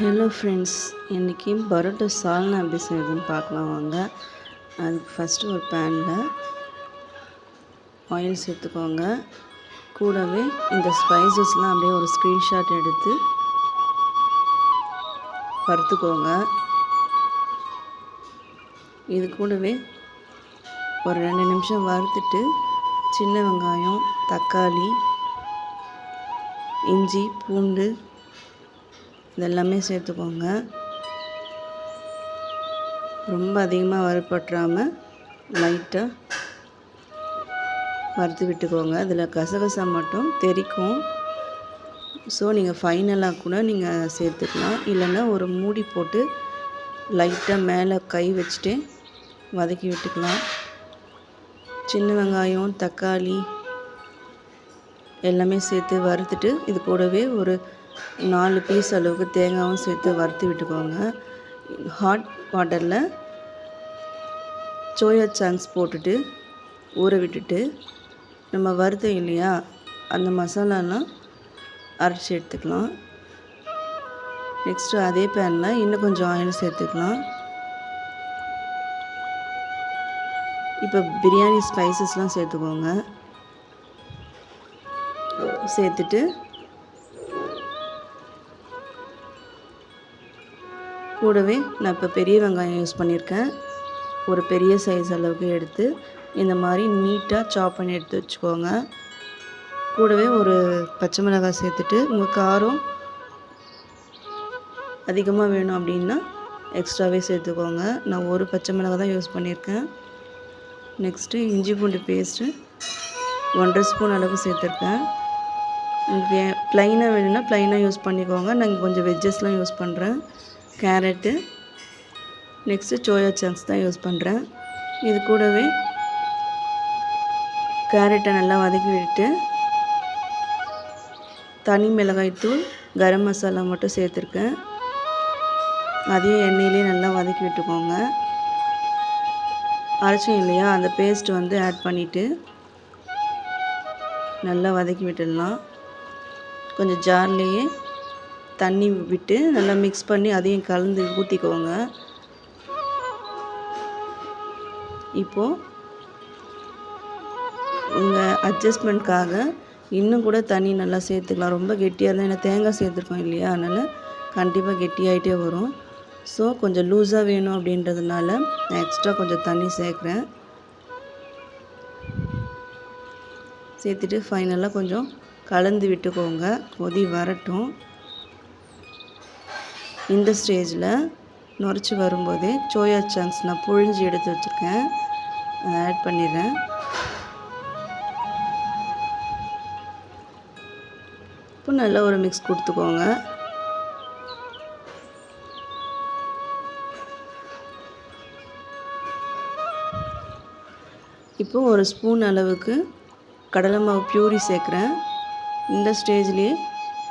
Hello friends இன்றைக்கி பரோட்டா சால்னா எப்படி செய்யுதுன்னு பார்க்கலாம் வாங்க. அதுக்கு ஃபஸ்ட்டு ஒரு பேனில் ஆயில் சேர்த்துக்கோங்க. கூடவே இந்த ஸ்பைசஸ்லாம் அப்படியே ஒரு ஸ்க்ரீன்ஷாட் எடுத்து வறுத்துக்கோங்க. இது கூடவே ஒரு ரெண்டு நிமிஷம் வறுத்துட்டு சின்ன வெங்காயம் தக்காளி இஞ்சி பூண்டு இதெல்லாமே சேர்த்துக்கோங்க. ரொம்ப அதிகமாக வறுப்பற்றாமல் லைட்டாக வறுத்து விட்டுக்கோங்க. அதில் கசகசா மட்டும் தெரிக்கும். ஸோ நீங்கள் ஃபைனலாக கூட நீங்கள் சேர்த்துக்கலாம். இல்லைன்னா ஒரு மூடி போட்டு லைட்டாக மேலே கை வச்சுட்டு வதக்கி விட்டுக்கலாம். சின்ன வெங்காயம் தக்காளி எல்லாமே சேர்த்து வறுத்துட்டு இது கூடவே ஒரு நாலு பீஸ் அளவுக்கு தேங்காயும் சேர்த்து வறுத்து விட்டுக்கோங்க. ஹாட் வாட்டரில் சோயா சாங்ஸ் போட்டுட்டு ஊற விட்டுட்டு நம்ம வறுத்தோம் இல்லையா அந்த மசாலாலாம் அரைச்சி எடுத்துக்கலாம். நெக்ஸ்ட்டு அதே பேனில் இன்னும் கொஞ்சம் ஆயில் சேர்த்துக்கலாம். இப்போ பிரியாணி ஸ்பைசஸ்லாம் சேர்த்துக்கோங்க. சேர்த்துட்டு கூடவே நான் இப்போ பெரிய வெங்காயம் யூஸ் பண்ணியிருக்கேன் ஒரு பெரிய சைஸ் அளவுக்கு எடுத்து இந்த மாதிரி நீட்டாக சாப் பண்ணி எடுத்து வச்சுக்கோங்க. கூடவே ஒரு பச்சை மிளகாய் சேர்த்துட்டு உங்கள் காரம் அதிகமாக வேணும் அப்படின்னா எக்ஸ்ட்ராவே சேர்த்துக்கோங்க. நான் ஒரு பச்சை மிளகாய் தான் யூஸ் பண்ணியிருக்கேன் நெக்ஸ்ட்டு இஞ்சி பூண்டு பேஸ்ட்டு ஒன்றரை ஸ்பூன் அளவுக்கு சேர்த்துருக்கேன். உங்களுக்கு ப்ளைனாக வேணும்னா ப்ளைனாக யூஸ் பண்ணிக்கோங்க. நாங்கள் கொஞ்சம் வெஜ்ஜஸ்லாம் யூஸ் பண்ணுறேன் கேரட்டு. நெக்ஸ்ட்டு சோயா சங்க்ஸ் தான் யூஸ் பண்ணுறேன் இது கூடவே கேரட்டை நல்லா வதக்கி விட்டு தனி மிளகாய்த்தூள் கரம் மசாலா மட்டும் சேர்த்துருக்கேன். அதையும் எண்ணெயிலே நல்லா வதக்கி விட்டுக்கோங்க. அரைச்சோம் இல்லையா? அந்த பேஸ்ட் வந்து ஆட் பண்ணிவிட்டு நல்லா வதக்கி விட்டுடலாம். கொஞ்சம் ஜார்லேயே தண்ணி விட்டு நல்லா மிக்ஸ் பண்ணி அதையும் கலந்து ஊற்றிக்கோங்க இப்போது உங்கள் அட்ஜஸ்ட்மெண்ட்காக இன்னும் கூட தண்ணி நல்லா சேர்த்துக்கலாம். ரொம்ப கெட்டியாக இருந்தால் ஏன்னா தேங்காய் சேர்த்துருக்கோம் இல்லையா? அதனால் கண்டிப்பாக கெட்டியாகிட்டே வரும். ஸோ கொஞ்சம் லூஸாக வேணும் அப்படின்றதுனால நான் எக்ஸ்ட்ரா கொஞ்சம் தண்ணி சேர்க்குறேன். சேர்த்துட்டு ஃபைனலாக கொஞ்சம் கலந்து விட்டுக்கோங்க. கொதி வரட்டும். இந்த ஸ்டேஜில் நுரைச்சி வரும்போதே சோயா சங்க்ஸ் நான் புழிஞ்சு எடுத்து வச்சுருக்கேன். அதை ஆட் பண்ணிடுறேன். இப்போ நல்லா ஒரு மிக்ஸ் கொடுத்துக்கோங்க. இப்போ ஒரு ஸ்பூன் அளவுக்கு கடலை மாவு பியூரி சேர்க்குறேன். இந்த ஸ்டேஜ்லேயே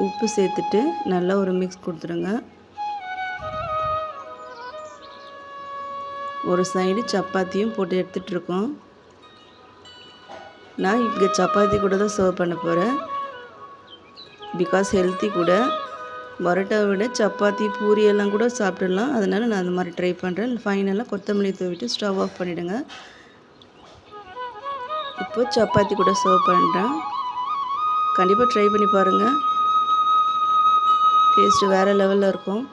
உப்பு சேர்த்துட்டு நல்லா ஒரு மிக்ஸ் கொடுத்துருங்க ஒரு சைடு சப்பாத்தியும் போட்டு எடுத்துகிட்ருக்கோம் நான் இங்கே சப்பாத்தி கூட தான் சர்வ் பண்ண போகிறேன் பிகாஸ் ஹெல்த்தி கூட. பரோட்டாவை விட சப்பாத்தி பூரி எல்லாம் கூட சாப்பிட்டுடலாம் அதனால் நான் அந்த மாதிரி ட்ரை பண்ணுறேன் ஃபைனலாக கொத்தமல்லி தூவிட்டு ஸ்டவ் ஆஃப் பண்ணிவிடுங்க இப்போ சப்பாத்தி கூட சர்வ் பண்ணுறேன் கண்டிப்பாக ட்ரை பண்ணி பாருங்கள் டேஸ்ட்டு வேறு லெவலில் இருக்கும்.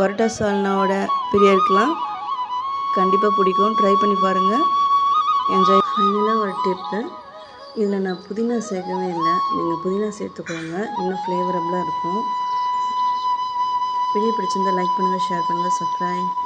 பரோட்டா சால்னாவோட பிரியருக்கெலாம் கண்டிப்பாக பிடிக்கும். ட்ரை பண்ணி பாருங்கள் என்ஜாய் ஃபைனலாக ஒரு டிப்பு இதில் நான் புதினா சேர்க்கவே இல்லை. நீங்கள் புதினா சேர்த்துக்கோங்க. இன்னும் ஃப்ளேவரபுளாக இருக்கும். வீடியோ பிடிச்சிருந்தால் லைக் பண்ணுங்கள் ஷேர் பண்ணுங்கள் சப்ஸ்கிரைப்